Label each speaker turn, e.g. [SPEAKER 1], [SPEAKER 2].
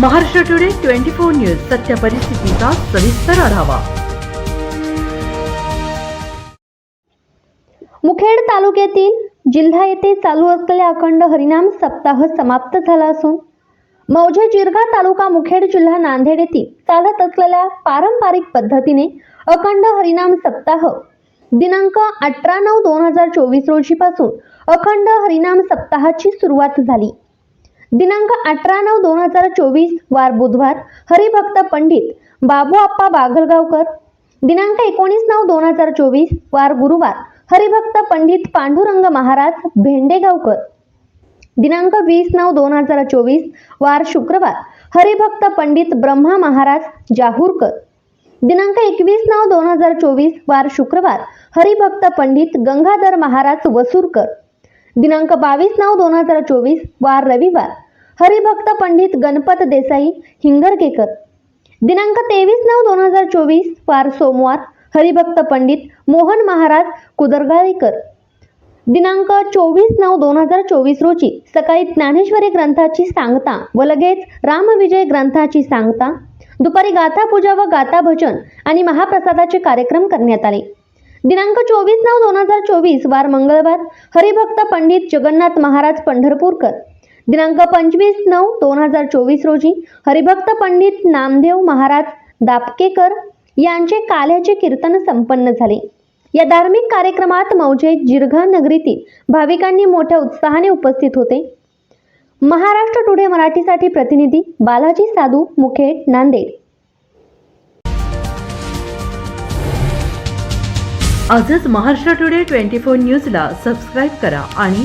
[SPEAKER 1] Maharashtra today twenty four news सत्य परिस्थितीचा सविस्तर आढावा.
[SPEAKER 2] मुखेड तालुक्यातील जिल्हा येथे चालू असलेल्या अखंड हरिनाम सप्ताह समाप्त झाला असून मौजे जिरगा तालुका मुखेड जिल्हा नांदेड येथील चालत असलेल्या पारंपरिक पद्धतीने अखंड हरिनाम सप्ताह दिनांक अठरा नऊ दोन हजार चोवीस रोजीपासून अखंड हरिनाम सप्ताहाची सुरुवात झाली. दिनांक अठरा नऊ दोन हजार चोवीस वार बुधवार हरिभक्त पंडित बाबू आप्पा बागलगावकर. दिनांक एकोणीस नऊ दोन हजार चोवीस वार गुरुवार हरिभक्त पंडित पांडुरंग महाराज भेंडेगावकर. दिनांक वीस नऊ दोन हजार चोवीस वार शुक्रवार हरिभक्त पंडित ब्रह्मा महाराज जाहूरकर. दिनांक एकवीस नऊ दोन हजार चोवीस वार शुक्रवार हरिभक्त पंडित गंगाधर महाराज वसूरकर. दिनांक बावीस नऊ दोन हजार चोवीस वार रविवार हरिभक्त पंडित गणपत देसाई हिंगरकेकर. दिनांक तेवीस नऊ दोन हजार चोवीस वार सोमवार हरिभक्त पंडित मोहन महाराज कुदरगाळीकर दिनांक चोवीस नऊ दोन हजार चोवीस रोजी सकाळी ज्ञानेश्वरी ग्रंथाची सांगता व लगेच रामविजय ग्रंथाची सांगता दुपारी गाथा पूजा व गाथा भजन आणि महाप्रसादाचे कार्यक्रम करण्यात आले. दिनांक चोवीस नऊ दोन हजार चोवीस वार मंगळवार हरिभक्त पंडित जगन्नाथ महाराज पंढरपूरकर. दिनांक पंचवीस नऊ दोन हजार चोवीस रोजी हरिभक्त पंडित नामदेव महाराज दापकेकर यांचे काल्याचे कीर्तन संपन्न झाले. या धार्मिक कार्यक्रमात मौजे जिरघा नगरीतील भाविकांनी मोठ्या उत्साहाने उपस्थित होते. महाराष्ट्र टुडे मराठीसाठी प्रतिनिधी बालाजी साधू मुखेड नांदेड.
[SPEAKER 1] आजच महाराष्ट्र टुडे ट्वेंटी फोर न्यूजला सबस्क्राईब करा आणि